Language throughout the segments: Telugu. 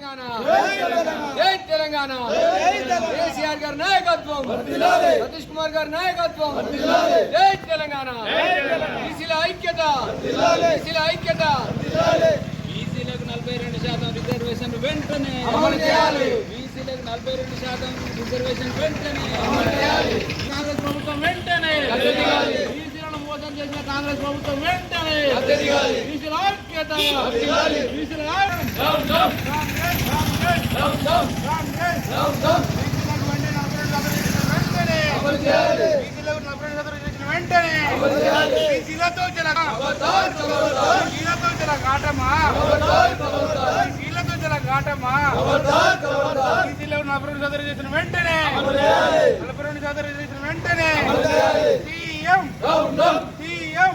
తెలంగాణ. జై తెలంగాణ. కేసీఆర్ గారి నాయకత్వం. సతీష్ కుమార్ గారి నాయకత్వం. జై తెలంగాణ. బీసీల ఐక్యత. బీసీల ఐక్యత. బీసీలకు నలభై రెండు శాతం రిజర్వేషన్ వెంటనే. అమలు చేయాలి. బీసీలకు నలభై రెండు శాతం రిజర్వేషన్ వెంటనే. అమలు చేయాలి. కాంగ్రెస్ ప్రభుత్వం వెంటనే. బీసీలను మోసం చేసిన కాంగ్రెస్ ప్రభుత్వం వెంటనే. బీసీల ఐక్యత. బీసీల ఐక్యత. కాంగ్రెస్, కాంగ్రెస్, కాంగ్రెస్. బీసీలకు వెంటనే నలభై రెండు శాతం వెంటనే. అమలు సీఎం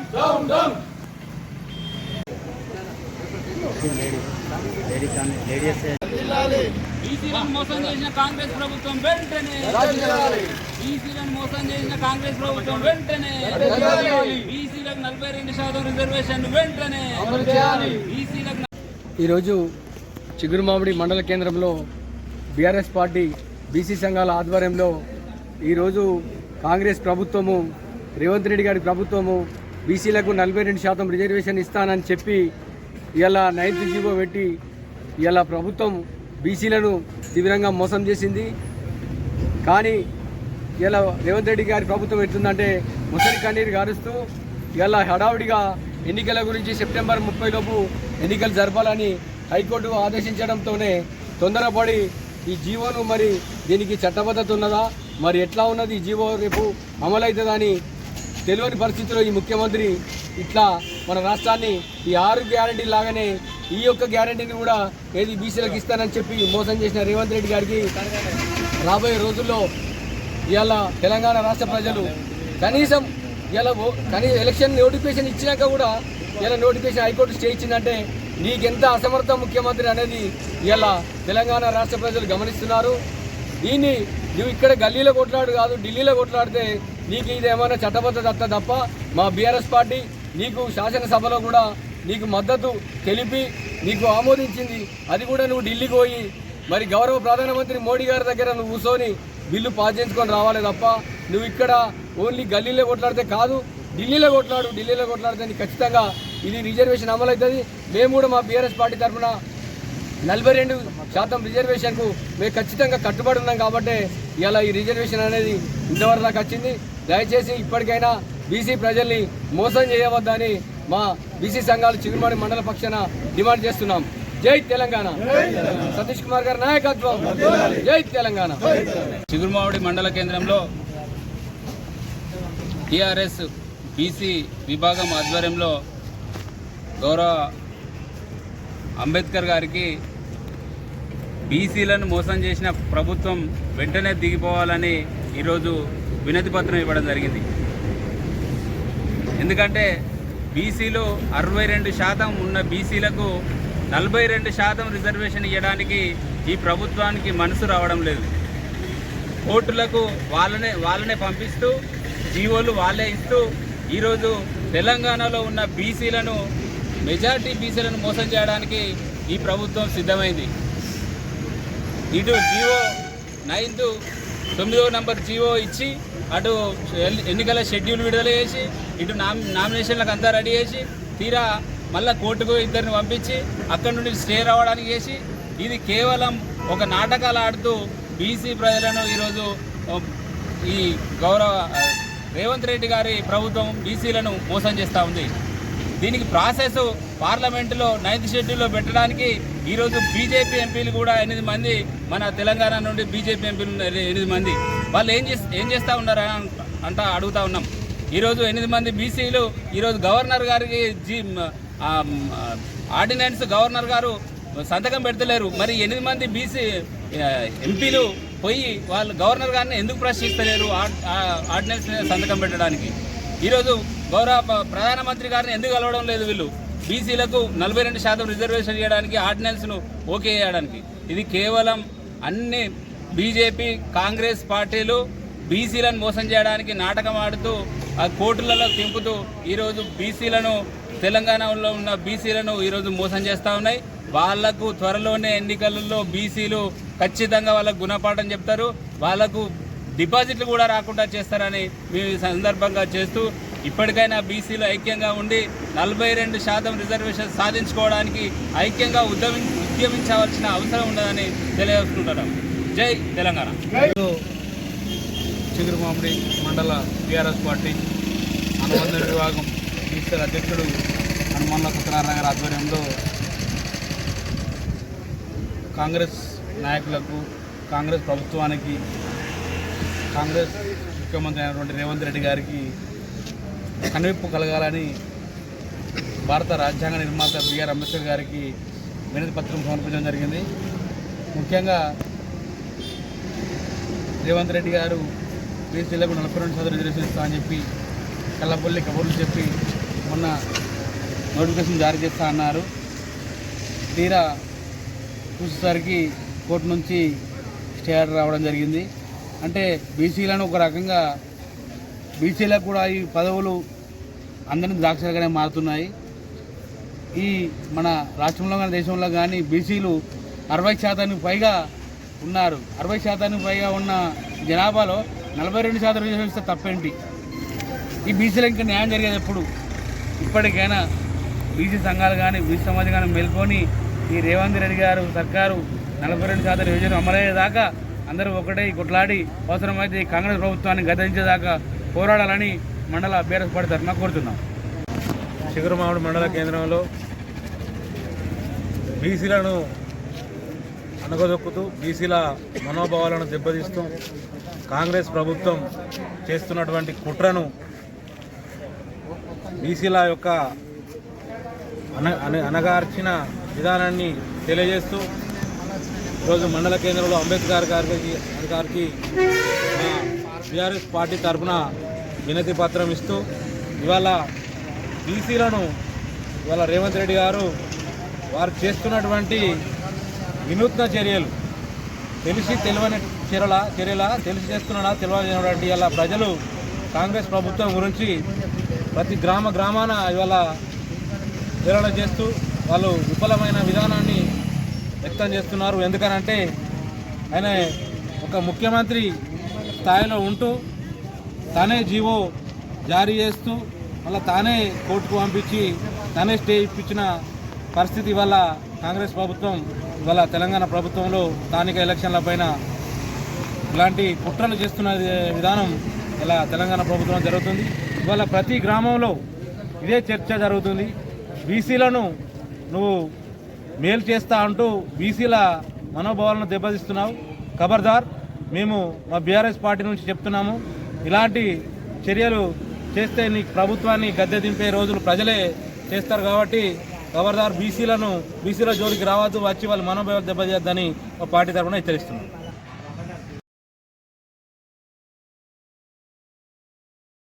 బీసీలను మోసం చేసిన కాంగ్రెస్ ప్రభుత్వం వెంటనే రాజకీయాలు. బీసీలను మోసం చేసిన కాంగ్రెస్ ప్రభుత్వం వెంటనే రాజకీయాలు. బీసీలకు నలభై రెండు శాతం రిజర్వేషన్ వెంటనే అమలు చేయాలి బీసీలకు ఈరోజు చిగురుమామిడి మండల కేంద్రంలో బీఆర్ఎస్ పార్టీ బీసీ సంఘాల ఆధ్వర్యంలో ఈరోజు కాంగ్రెస్ ప్రభుత్వము రేవంత్ రెడ్డి గారి ప్రభుత్వము బీసీలకు నలభై రెండు శాతం రిజర్వేషన్ ఇస్తానని చెప్పి ఇలా నైన్త్ జీవో పెట్టి ఇలా ప్రభుత్వం బీసీలను తీవ్రంగా మోసం చేసింది. కానీ ఇలా రేవంత్ రెడ్డి గారి ప్రభుత్వం ఎట్లుందంటే ముసలి కన్నీరు గారుస్తూ ఇలా హడావుడిగా ఎన్నికల గురించి సెప్టెంబర్ ముప్పై లోపు ఎన్నికలు జరపాలని హైకోర్టు ఆదేశించడంతోనే తొందరపడి ఈ జీవోను మరి దీనికి చట్టబద్ధత ఉన్నదా? మరి ఎట్లా ఉన్నది ఈ జీవో రేపు అమలవుతుందని తెలియని పరిస్థితిలో ఈ ముఖ్యమంత్రి ఇట్లా మన రాష్ట్రాన్ని ఈ ఆరు గ్యారంటీ లాగానే ఈ యొక్క గ్యారంటీని కూడా ఏది బీసీలకు ఇస్తానని చెప్పి మోసం చేసిన రేవంత్ రెడ్డి గారికి రాబోయే రోజుల్లో ఇవాళ తెలంగాణ రాష్ట్ర ప్రజలు కనీసం ఇలా కనీ ఎలక్షన్ నోటిఫికేషన్ ఇచ్చినాక కూడా ఇలా నోటిఫికేషన్ హైకోర్టు స్టే ఇచ్చిందంటే నీకెంత అసమర్థ ముఖ్యమంత్రి అనేది ఇలా తెలంగాణ రాష్ట్ర ప్రజలు గమనిస్తున్నారు. దీన్ని నువ్వు ఇక్కడ గల్లీలో కొట్లాడు కాదు ఢిల్లీలో కొట్లాడితే నీకు ఇది ఏమైనా చట్టబద్ధత తప్ప మా బీఆర్ఎస్ పార్టీ నీకు శాసనసభలో కూడా నీకు మద్దతు తెలిపి నీకు ఆమోదించింది. అది కూడా నువ్వు ఢిల్లీకి పోయి మరి గౌరవ ప్రధానమంత్రి మోడీ గారి దగ్గర నువ్వు కూర్చొని బిల్లు పాస్ చేసుకొని రావాలి తప్ప నువ్వు ఇక్కడ ఓన్లీ గల్లీలో కొట్లాడితే కాదు ఢిల్లీలో కొట్లాడు ఢిల్లీలో కొట్లాడితే నీకు ఖచ్చితంగా ఇది రిజర్వేషన్ అమలవుతుంది. మేము కూడా మా బీఆర్ఎస్ పార్టీ తరఫున నలభై రెండు శాతం రిజర్వేషన్కు మేము ఖచ్చితంగా కట్టుబడి ఉన్నాం కాబట్టి ఇలా ఈ రిజర్వేషన్ అనేది ఇంతవరకు దాకా వచ్చింది. దయచేసి ఇప్పటికైనా బీసీ ప్రజల్ని మోసం చేయవద్దని మా బీసీ సంఘాలు చిగురుమాడి మండల పక్షాన డిమాండ్ చేస్తున్నాం. జై తెలంగాణ. సతీష్ కుమార్ గారి నాయకత్వం. జై తెలంగాణ. చిగురుమావిడి మండల కేంద్రంలో టిఆర్ఎస్ బీసీ విభాగం ఆధ్వర్యంలో గౌరవ అంబేద్కర్ గారికి బీసీలను మోసం చేసిన ప్రభుత్వం వెంటనే దిగిపోవాలని ఈరోజు వినతి పత్రం ఇవ్వడం జరిగింది. ఎందుకంటే బీసీలో అరవై రెండు శాతం ఉన్న బీసీలకు నలభై రెండు శాతం రిజర్వేషన్ ఇవ్వడానికి ఈ ప్రభుత్వానికి మనసు రావడం లేదు. కోర్టులకు వాళ్ళనే వాళ్ళనే పంపిస్తూ జీవోలు వాళ్ళే ఇస్తూ ఈరోజు తెలంగాణలో ఉన్న బీసీలను మెజార్టీ బీసీలను మోసం చేయడానికి ఈ ప్రభుత్వం సిద్ధమైంది. ఇటు జీవో నైన్త్ తొమ్మిదో నంబర్ జీవో ఇచ్చి అటు ఎన్నికల షెడ్యూల్ విడుదల చేసి ఇటు నామ్ నామినేషన్లకు అంతా రెడీ చేసి తీరా మళ్ళీ కోర్టుకు ఇద్దరిని పంపించి అక్కడి నుండి స్టే రావడానికి చేసి ఇది కేవలం ఒక నాటకాలు ఆడుతూ బీసీ ప్రజలను ఈరోజు ఈ గౌరవ రేవంత్ రెడ్డి గారి ప్రభుత్వం బీసీలను మోసం చేస్తూ ఉంది. దీనికి ప్రాసెస్ పార్లమెంటులో నైన్త్ షెడ్యూల్లో పెట్టడానికి ఈరోజు బీజేపీ ఎంపీలు కూడా ఎనిమిది మంది మన తెలంగాణ నుండి బీజేపీ ఎంపీలు ఎనిమిది మంది. వాళ్ళు ఏం చేస్ ఏం చేస్తూ ఉన్నారా అంటా అడుగుతా ఉన్నాం. ఈరోజు ఎనిమిది మంది బీసీలు ఈరోజు గవర్నర్ గారికి జీ ఆర్డినెన్స్ గవర్నర్ గారు సంతకం పెడతలేరు. మరి ఎనిమిది మంది బీసీ ఎంపీలు పోయి వాళ్ళు గవర్నర్ గారిని ఎందుకు ప్రశ్నిస్తలేరు ఆర్- ఆర్డినెన్స్ సంతకం పెట్టడానికి? ఈరోజు గౌరవ ప్రధానమంత్రి గారిని ఎందుకు కలవడం లేదు వీళ్ళు? బీసీలకు నలభై రెండు శాతం రిజర్వేషన్ చేయడానికి ఆర్డినెన్స్ను ఓకే చేయడానికి. ఇది కేవలం అన్ని బీజేపీ కాంగ్రెస్ పార్టీలు బీసీలను మోసం చేయడానికి నాటకం ఆడుతూ ఆ కోర్టులలో తింపుతూ ఈరోజు బీసీలను తెలంగాణలో ఉన్న బీసీలను ఈరోజు మోసం చేస్తూ ఉన్నాయి. వాళ్ళకు త్వరలోనే ఎన్నికలలో బీసీలు ఖచ్చితంగా వాళ్ళకు గుణపాఠం చెప్తారు. వాళ్ళకు డిపాజిట్లు కూడా రాకుండా చేస్తారని మేము ఈ సందర్భంగా చేస్తూ ఇప్పటికైనా బీసీలు ఐక్యంగా ఉండి నలభై రెండు శాతం రిజర్వేషన్ సాధించుకోవడానికి ఐక్యంగా ఉద్యమి ఉద్యమించవలసిన అవసరం ఉన్నదని తెలియజేసుకుంటున్నాం. జై తెలంగాణ. చిగురుమామిడి మండల టీఆర్ఎస్ పార్టీ అనుబంధ విభాగం ఈశ్వర్ అధ్యక్షుడు హనుమల్ల సత్యనారాయణ గారి ఆధ్వర్యంలో కాంగ్రెస్ నాయకులకు కాంగ్రెస్ ప్రభుత్వానికి కాంగ్రెస్ ముఖ్యమంత్రి అయినటువంటి రేవంత్ రెడ్డి గారికి కనువిప్పు కలగాలని భారత రాజ్యాంగ నిర్మాత బిఆర్ అంబేద్కర్ గారికి వినతి పత్రం సమర్పించడం జరిగింది. ముఖ్యంగా రేవంత్ రెడ్డి గారు బీసీలకు నలభై రెండు శాతం రిజర్వేషన్ ఇస్తా అని చెప్పి కళ్ళపల్లి కబుర్లు చెప్పి మొన్న నోటిఫికేషన్ జారీ చేస్తా అన్నారు. తీరా చూసేసరికి కోర్టు నుంచి స్టే ఆర్డర్ రావడం జరిగింది. అంటే బీసీలను ఒక రకంగా బీసీలకు కూడా ఈ పదవులు అందరినీ ద్రాక్షలుగానే మారుతున్నాయి. ఈ మన రాష్ట్రంలో కానీ దేశంలో కానీ బీసీలు అరవై శాతానికి పైగా ఉన్నారు. అరవై శాతానికి పైగా ఉన్న జనాభాలో నలభై రెండు శాతం రిజర్వేషన్ ఇస్తే తప్పేంటి? ఈ బీసీలకు ఇంకా న్యాయం జరిగేది ఎప్పుడు? ఇప్పటికైనా బీసీ సంఘాలు కానీ బీసీ సమాజం కానీ మేల్కొని ఈ రేవంత్ రెడ్డి గారు సర్కారు నలభై రెండు శాతం రిజర్వేషన్ అమలయ్యేదాకా అందరూ ఒకటే కొట్లాడి అవసరమైతే ఈ కాంగ్రెస్ ప్రభుత్వాన్ని గతించేదాకా పోరాడాలని మండల బీఆర్ఎస్ తరఫున కోరుతున్నాం. చిగురుమామిడి మండల కేంద్రంలో బీసీలను అణగదొక్కుతూ బీసీల మనోభావాలను దెబ్బతీస్తూ కాంగ్రెస్ ప్రభుత్వం చేస్తున్నటువంటి కుట్రను బీసీల యొక్క అన అన- అనగార్చిన విధానాన్ని తెలియజేస్తూ ఈరోజు మండల కేంద్రంలో అంబేద్కర్ గారికి గారికి బీఆర్ఎస్ పార్టీ తరఫున వినతి పత్రం ఇస్తూ ఇవాళ బీసీలను ఇవాళ రేవంత్ రెడ్డి గారు వారు చేస్తున్నటువంటి వినూత్న చర్యలు. తెలిసి తెలియని చర్యల చర్యల తెలిసి చేస్తున్నాడా తెలియజేయడానికి ఇలా ప్రజలు కాంగ్రెస్ ప్రభుత్వం గురించి ప్రతి గ్రామ గ్రామాన ఇవాళ వివరణ చేస్తూ వాళ్ళు విఫలమైన విధానాన్ని వ్యక్తం చేస్తున్నారు. ఎందుకనంటే ఆయన ఒక ముఖ్యమంత్రి స్థాయిలో ఉంటూ తానే జీవో జారీ చేస్తూ మళ్ళీ తానే కోర్టుకు పంపించి తానే స్టే ఇప్పించిన పరిస్థితి వల్ల కాంగ్రెస్ ప్రభుత్వం ఇవాళ తెలంగాణ ప్రభుత్వంలో స్థానిక ఎలక్షన్ల పైన ఇలాంటి కుట్రలు చేస్తున్న విధానం ఇలా తెలంగాణ ప్రభుత్వం జరుగుతుంది. ఇవాళ ప్రతి గ్రామంలో ఇదే చర్చ జరుగుతుంది. బీసీలను నువ్వు మేలు చేస్తా అంటూ బీసీల మనోభావాలను దెబ్బతీస్తున్నావు. ఖబర్దార్ మేము మా బీఆర్ఎస్ పార్టీ నుంచి చెప్తున్నాము. ఇలాంటి చర్యలు చేస్తే నీ ప్రభుత్వాన్ని గద్దె దింపే రోజులు ప్రజలే చేస్తారు కాబట్టి ఖబర్దార్ బీసీలను బీసీల జోలికి రావద్దు వచ్చి వాళ్ళు మనోభావాలు దెబ్బతీయద్దని పార్టీ తరఫున హెచ్చరిస్తున్నాం.